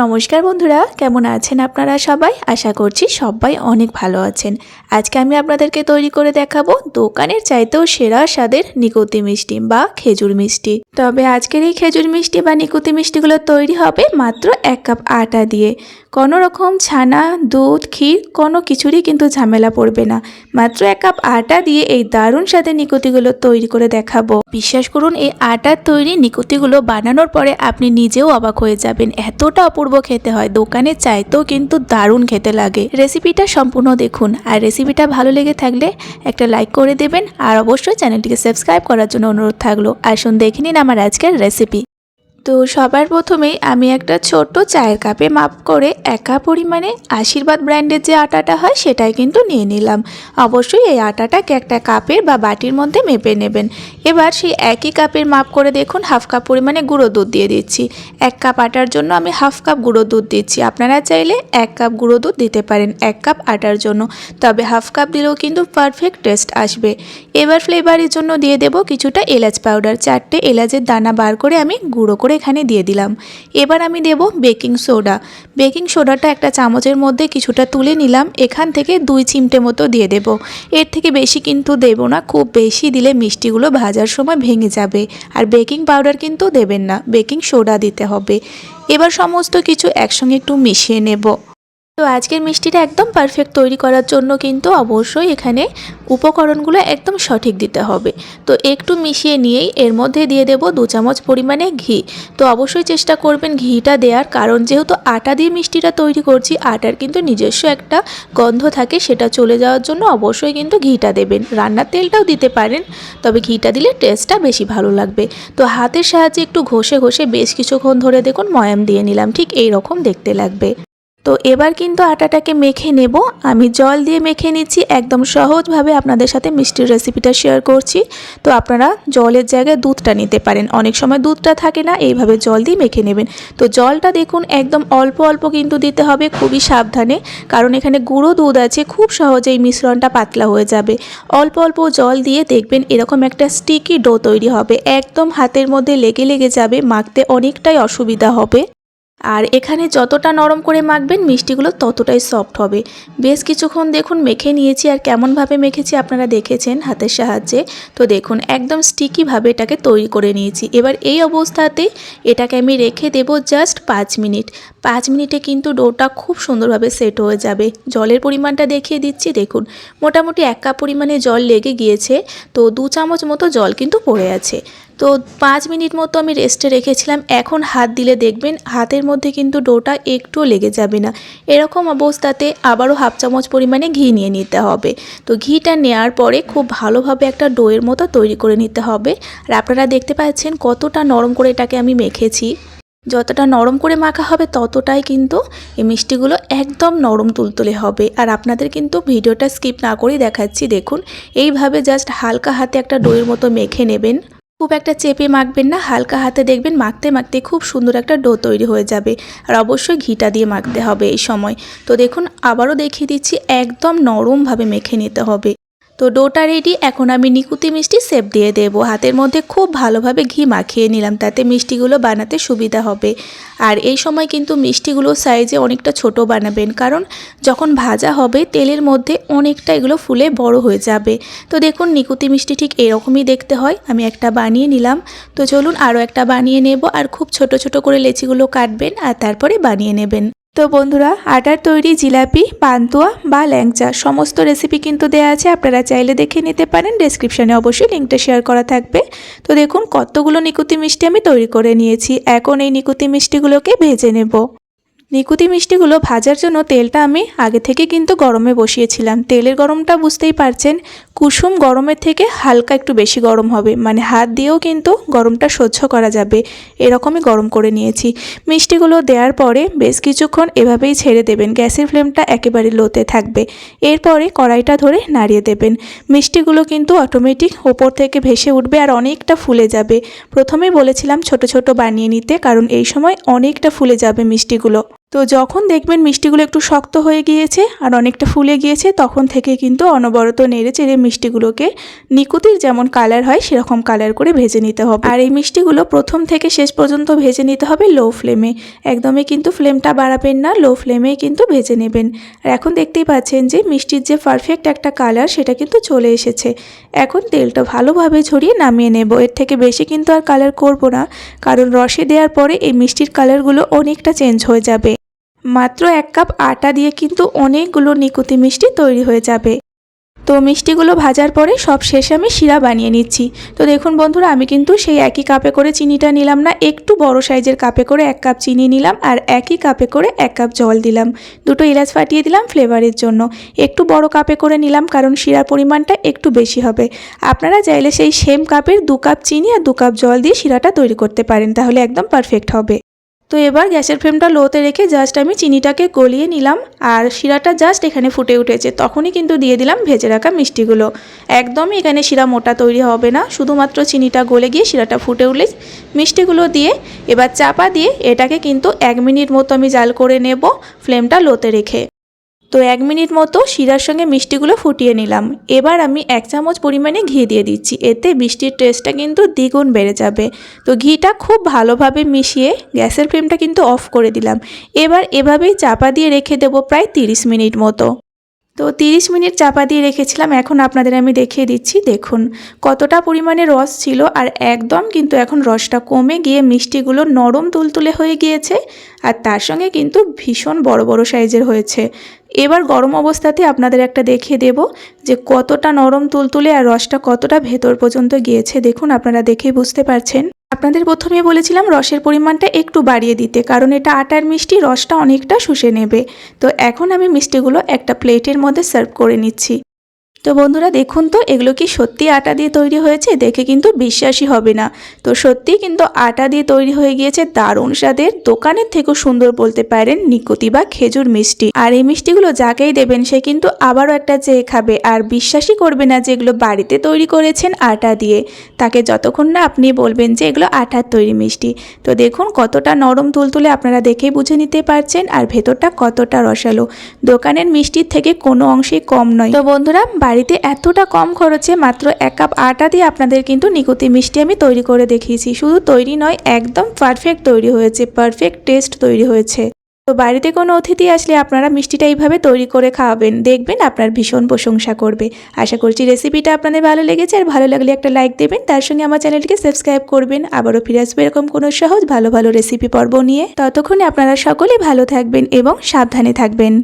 নমস্কার বন্ধুরা, কেমন আছেন আপনারা সবাই? আশা করছি সবাই অনেক ভালো আছেন। আজকে আমি আপনাদেরকে তৈরি করে দেখাবো দোকানের চাইতেও সেরা স্বাদের নিকুতি মিষ্টি বা খেজুর মিষ্টি। তবে আজকের এই খেজুর মিষ্টি বা নিকুতি মিষ্টিগুলো তৈরি হবে মাত্র এক কাপ আটা দিয়ে। কোনো রকম ছানা, দুধ, ক্ষীর, কোনো কিছুরই কিন্তু ঝামেলা পড়বে না। মাত্র এক কাপ আটা দিয়ে এই দারুণ স্বাদের নিকুতিগুলো তৈরি করে দেখাবো। বিশ্বাস করুন, এই আটার তৈরি নিকুতিগুলো বানানোর পরে আপনি নিজেও অবাক হয়ে যাবেন। এতটা অপূর্ব খেতে হয়, দোকানে চাইতেও কিন্তু দারুণ খেতে লাগে। রেসিপিটা সম্পূর্ণ দেখুন, আর রেসিপিটা ভালো লেগে থাকলে একটা লাইক করে দেবেন, আর অবশ্যই চ্যানেলটিকে সাবস্ক্রাইব করার জন্য অনুরোধ থাকল। আসুন দেখে নিন আমার আজকের রেসিপি। তো সবার প্রথমেই আমি একটা ছোট্ট চায়ের কাপে মাপ করে একা পরিমাণে আশীর্বাদ ব্র্যান্ডের যে আটাটা হয় সেটাই কিন্তু নিয়ে নিলাম। অবশ্যই এই আটাটাকে একটা কাপের বা বাটির মধ্যে মেপে নেবেন। এবার সেই একই কাপের মাপ করে দেখুন হাফ কাপ পরিমাণে গুঁড়ো দুধ দিয়ে দিচ্ছি। এক কাপ আটার জন্য আমি হাফ কাপ গুঁড়ো দুধ দিচ্ছি। আপনারা চাইলে এক কাপ গুঁড়ো দুধ দিতে পারেন এক কাপ আটার জন্য। তবে হাফ কাপ দিলেও কিন্তু পারফেক্ট টেস্ট আসবে। এবার ফ্লেভারের জন্য দিয়ে দেব কিছুটা এলাচ পাউডার। চারটে এলাচের দানা বার করে আমি গুঁড়ো করে এখানে দিয়ে দিলাম। এবার আমি দেব বেকিং সোডা। বেকিং সোডাটা একটা চামচের মধ্যে কিছুটা তুলে নিলাম। এখান থেকে দুই চিমটে মতো দিয়ে দেব। এর থেকে বেশি কিন্তু দেব না। খুব বেশি দিলে মিষ্টিগুলো ভাজার সময় ভেঙে যাবে। আর বেকিং পাউডার কিন্তু দেবেন না। বেকিং সোডা দিতে হবে। এবার সমস্ত কিছু একসঙ্গে একটু মিশিয়ে নেব। তো আজকের মিষ্টিটা একদম পারফেক্ট তৈরি করার জন্য কিন্তু অবশ্যই এখানে উপকরণগুলো একদম সঠিক দিতে হবে। তো একটু মিশিয়ে নিয়েই এর মধ্যে দিয়ে দেব দু চামচ পরিমাণে ঘি। তো অবশ্যই চেষ্টা করবেন ঘিটা দেওয়ার কারণ যেহেতু আটা দিয়ে মিষ্টিটা তৈরি করছি, আটার কিন্তু নিজস্ব একটা গন্ধ থাকে সেটা চলে যাওয়ার জন্য অবশ্যই কিন্তু ঘিটা দেবেন। রান্নার তেলটাও দিতে পারেন, তবে ঘিটা দিলে টেস্টটা বেশি ভালো লাগবে। তো হাতের সাহায্যে একটু ঘষে ঘষে বেশ কিছুক্ষণ ধরে দেখুন ময়াম দিয়ে নিলাম, ঠিক এই রকম দেখতে লাগবে। তো এবার কিন্তু আটাটাকে মেখে নেব। আমি জল দিয়ে মেখে নিচ্ছি। একদম সহজভাবে আপনাদের সাথে মিষ্টির রেসিপিটা শেয়ার করছি। তো আপনারা জলের জায়গায় দুধটা নিতে পারেন। অনেক সময় দুধটা থাকে না, এইভাবে জল দিয়ে মেখে নেবেন। তো জলটা দেখুন, একদম অল্প অল্প কিন্তু দিতে হবে, খুবই সাবধানে। কারণ এখানে গুঁড়ো দুধ আছে, খুব সহজেই মিশ্রণটা পাতলা হয়ে যাবে। অল্প অল্প জল দিয়ে দেখবেন এরকম একটা স্টিকি ডো তৈরি হবে। একদম হাতের মধ্যে লেগে লেগে যাবে, মাখতে অনেকটাই অসুবিধা হবে। আর এখানে যতটা নরম করে মাখবেন, মিষ্টিগুলো ততটাই সফট হবে। বেশ কিছুক্ষণ দেখুন, মেখে নিয়েছি আর কেমনভাবে মেখেছি আপনারা দেখেছেন হাতের সাহায্যে। তো দেখুন, একদম স্টিকিভাবে এটাকে তৈরি করে নিয়েছি। এবার এই অবস্থাতে এটাকে আমি রেখে দেব জাস্ট পাঁচ মিনিট। পাঁচ মিনিটে কিন্তু ডোটা খুব সুন্দরভাবে সেট হয়ে যাবে। জলের পরিমাণটা দেখিয়ে দিচ্ছি, দেখুন। মোটামুটি এক কাপ পরিমাণে জল লেগে গিয়েছে। তো দু চামচ মতো জল কিন্তু পড়ে আছে। তো পাঁচ মিনিট মতো আমি রেস্টে রেখেছিলাম। এখন হাত দিলে দেখবেন হাতের মধ্যে কিন্তু ডোটা একটুও লেগে যাবে না। এরকম অবস্থাতে আবারও হাফ চামচ পরিমাণে ঘি নিয়ে নিতে হবে। তো ঘিটা নেওয়ার পরে খুব ভালোভাবে একটা ডোয়ের মতো তৈরি করে নিতে হবে। আর আপনারা দেখতে পাচ্ছেন কতটা নরম করে এটাকে আমি মেখেছি। যতটা নরম করে মাখা হবে ততটাই কিন্তু এই মিষ্টিগুলো একদম নরম তুলতুলে হবে। আর আপনাদের কিন্তু ভিডিওটা স্কিপ না করেই দেখাচ্ছি। দেখুন, এইভাবে জাস্ট হালকা হাতে একটা ডোয়ের মতো মেখে নেবেন। খুব একটা চেপে মাখবেন না, হালকা হাতে দেখবেন মাখতে মাখতে খুব সুন্দর একটা ডো তৈরি হয়ে যাবে। আর অবশ্যই ঘিটা দিয়ে মাখতে হবে এই সময়। তো দেখুন, আবারও দেখিয়ে দিচ্ছি, একদম নরমভাবে মেখে নিতে হবে। তো ডোটা রেডি এখন আমি নিকুতি মিষ্টি সেপ দিয়ে দেব। হাতের মধ্যে খুব ভালোভাবে ঘি মাখিয়ে নিলাম, তাতে মিষ্টিগুলো বানাতে সুবিধা হবে। আর এই সময় কিন্তু মিষ্টিগুলো সাইজে অনেকটা ছোট বানাবেন, কারণ যখন ভাজা হবে, তেলের মধ্যে অনেকটা এগুলো ফুলে বড় হয়ে যাবে। তো দেখুন, নিকুতি মিষ্টি ঠিক এরকমই দেখতে হয়। আমি একটা বানিয়ে নিলাম। তো চলুন আরও একটা বানিয়ে নেব, আর খুব ছোট ছোট করে লেচিগুলো কাটবেন আর তারপরে বানিয়ে নেবেন। তো বন্ধুরা, আটার তৈরি জিলাপি, পান্তুয়া বা ল্যাংচা সমস্ত রেসিপি কিন্তু দেওয়া আছে, আপনারা চাইলে দেখে নিতে পারেন ডেসক্রিপশানে অবশ্যই লিঙ্কটা শেয়ার করা থাকবে। তো দেখুন, কতগুলো নিকুতি মিষ্টি আমি তৈরি করে নিয়েছি, এখন এই নিকুতি মিষ্টিগুলোকে ভেজে নেব। নিকুতি মিষ্টিগুলো ভাজার জন্য তেলটা আমি আগে থেকে কিন্তু গরমে বসিয়েছিলাম, তেলের গরমটা বুঝতেই পারছেন কুসুম গরমের থেকে হালকা একটু বেশি গরম হবে। মানে হাত দিয়েও কিন্তু গরমটা সহ্য করা যাবে। এরকমই গরম করে নিয়েছি। মিষ্টিগুলো দেওয়ার পরে বেশ কিছুক্ষণ এভাবেই ছেড়ে দেবেন। গ্যাসের ফ্লেমটা একেবারে লোতে থাকবে। এরপরে কড়াইটা ধরে নাড়িয়ে দেবেন। মিষ্টিগুলো কিন্তু অটোমেটিক ওপর থেকে ভেসে উঠবে আর অনেকটা ফুলে যাবে। প্রথমেই বলেছিলাম ছোট ছোট বানিয়ে নিতে, কারণ এই সময় অনেকটা ফুলে যাবে মিষ্টিগুলো। তো যখন দেখবেন মিষ্টিগুলো একটু শক্ত হয়ে গিয়েছে আর অনেকটা ফুলে গিয়েছে, তখন থেকে কিন্তু অনবরত নেড়ে চেড়ে মিষ্টিগুলোকে নিকুতির যেমন কালার হয়, সেরকম কালার করে ভেজে নিতে হবে। আর এই মিষ্টিগুলো প্রথম থেকে শেষ পর্যন্ত ভেজে নিতে হবে লো ফ্লেমে। একদমই কিন্তু ফ্লেমটা বাড়াবেন না, লো ফ্লেমেই কিন্তু ভেজে নেবেন। আর এখন দেখতেই পাচ্ছেন যে মিষ্টির যে পারফেক্ট একটা কালার, সেটা কিন্তু চলে এসেছে। এখন তেলটা ভালোভাবে ঝরিয়ে নামিয়ে নেব। এর থেকে বেশি কিন্তু আর কালার করব না, কারণ রসে দেওয়ার পরে এই মিষ্টির কালারগুলো অনেকটা চেঞ্জ হয়ে যাবে। মাত্র এক কাপ আটা দিয়ে কিন্তু অনেকগুলো নিকুতি মিষ্টি তৈরি হয়ে যাবে। তো মিষ্টিগুলো ভাজার পরে সব শেষে আমি শিরা বানিয়ে নিচ্ছি। তো দেখুন বন্ধুরা, আমি কিন্তু সেই একই কাপে করে চিনিটা নিলাম না, একটু বড় সাইজের কাপে করে এক কাপ চিনি নিলাম আর একই কাপে করে এক কাপ জল দিলাম। দুটো এলাচ ফাটিয়ে দিলাম ফ্লেভারের জন্য। একটু বড় কাপে করে নিলাম কারণ শিরার পরিমাণটা একটু বেশি হবে। আপনারা চাইলে সেই সেম কাপের দু কাপ চিনি আর দু কাপ জল দিয়ে শিরাটা তৈরি করতে পারেন, তাহলে একদম পারফেক্ট হবে। তো এবার গ্যাসের ফ্লেমটা লোতে রেখে জাস্ট আমি চিনিটাকে গলিয়ে নিলাম আর শিরাটা জাস্ট এখানে ফুটে উঠেছে। তখনই কিন্তু দিয়ে দিলাম ভেজে রাখা মিষ্টিগুলো। একদমই এখানে শিরা মোটা তৈরি হবে না, শুধুমাত্র চিনিটা গলে গিয়ে শিরাটা ফুটে উঠলে মিষ্টিগুলো দিয়ে এবার চাপা দিয়ে এটাকে কিন্তু এক মিনিট মতো আমি জাল করে নেব ফ্লেমটা লোতে রেখে। তো এক মিনিট মতো শিরার সঙ্গে মিষ্টিগুলো ফুটিয়ে নিলাম। এবার আমি এক চামচ পরিমাণে ঘি দিয়ে দিচ্ছি। এতে মিষ্টির টেস্টটা কিন্তু দ্বিগুণ বেড়ে যাবে। তো ঘিটা খুব ভালোভাবে মিশিয়ে গ্যাসের ফ্লেমটা কিন্তু অফ করে দিলাম। এবার এভাবেই চাপা দিয়ে রেখে দেবো প্রায় তিরিশ মিনিট মতো। তো তিরিশ মিনিট চাপা দিয়ে রেখেছিলাম। এখন আপনাদের আমি দেখিয়ে দিচ্ছি। দেখুন, কতটা পরিমাণে রস ছিল আর একদম কিন্তু এখন রসটা কমে গিয়ে মিষ্টিগুলো নরম তুলতুলে হয়ে গিয়েছে আর তার সঙ্গে কিন্তু ভীষণ বড় বড় সাইজের হয়েছে। এবার গরম অবস্থাতে আপনাদের একটা দেখিয়ে দেব যে কতটা নরম তুলতুলে আর রসটা কতটা ভেতর পর্যন্ত গিয়েছে। দেখুন, আপনারা দেখেই বুঝতে পারছেন। আপনাদের প্রথমে বলেছিলাম রসের পরিমাণটা একটু বাড়িয়ে দিতে, কারণ এটা আটার মিষ্টি, রসটা অনেকটা শুষে নেবে। তো এখন আমি মিষ্টিগুলো একটা প্লেটের মধ্যে সার্ভ করে নিচ্ছি। তো বন্ধুরা দেখুন তো, এগুলো কি সত্যি আটা দিয়ে তৈরি হয়েছে? দেখে কিন্তু বিশ্বাসই হবে না। তো সত্যি কিন্তু আটা দিয়ে তৈরি হয়ে গিয়েছে দারুণ স্বাদের, দোকানের থেকেও সুন্দর বলতে পারেন নিকতি বা খেজুর মিষ্টি। আর এই মিষ্টিগুলো যাকেই দেবেন, সে কিন্তু আবারও একটা চেয়ে খাবে। আর বিশ্বাসই করবে না যে এগুলো বাড়িতে তৈরি করেছেন আটা দিয়ে। তাকে যতক্ষণ না আপনি বলবেন যে এগুলো আটার তৈরি মিষ্টি। তো দেখুন কতটা নরম তুলতুলে আপনারা দেখেই বুঝে নিতে পারছেন, আর ভেতরটা কতটা রসালো। দোকানের মিষ্টির থেকে কোনো অংশেই কম নয়। তো বন্ধুরা বাড়িতে এতটা কম খরচে মাত্র এক কাপ আটা দিয়ে আপনাদের কিন্তু নিকুতি মিষ্টি আমি তৈরি করে দেখিয়েছি। শুধু তৈরি নয়, একদম পারফেক্ট তৈরি হয়েছে পারফেক্ট টেস্ট তৈরি হয়েছে। তো বাড়িতে কোনো অতিথি আসলে আপনারা মিষ্টিটা এইভাবে তৈরি করে খাওয়াবেন, দেখবেন আপনার ভীষণ প্রশংসা করবে। আশা করছি রেসিপিটা আপনাদের ভালো লেগেছে, আর ভালো লাগলে একটা লাইক দেবেন, তার সঙ্গে আমার চ্যানেলটিকে সাবস্ক্রাইব করবেন। আবারও ফিরে আসবে এরকম কোনো সহজ, ভালো ভালো রেসিপি পর্ব নিয়ে। ততক্ষণে আপনারা সকলেই ভালো থাকবেন এবং সাবধানে থাকবেন।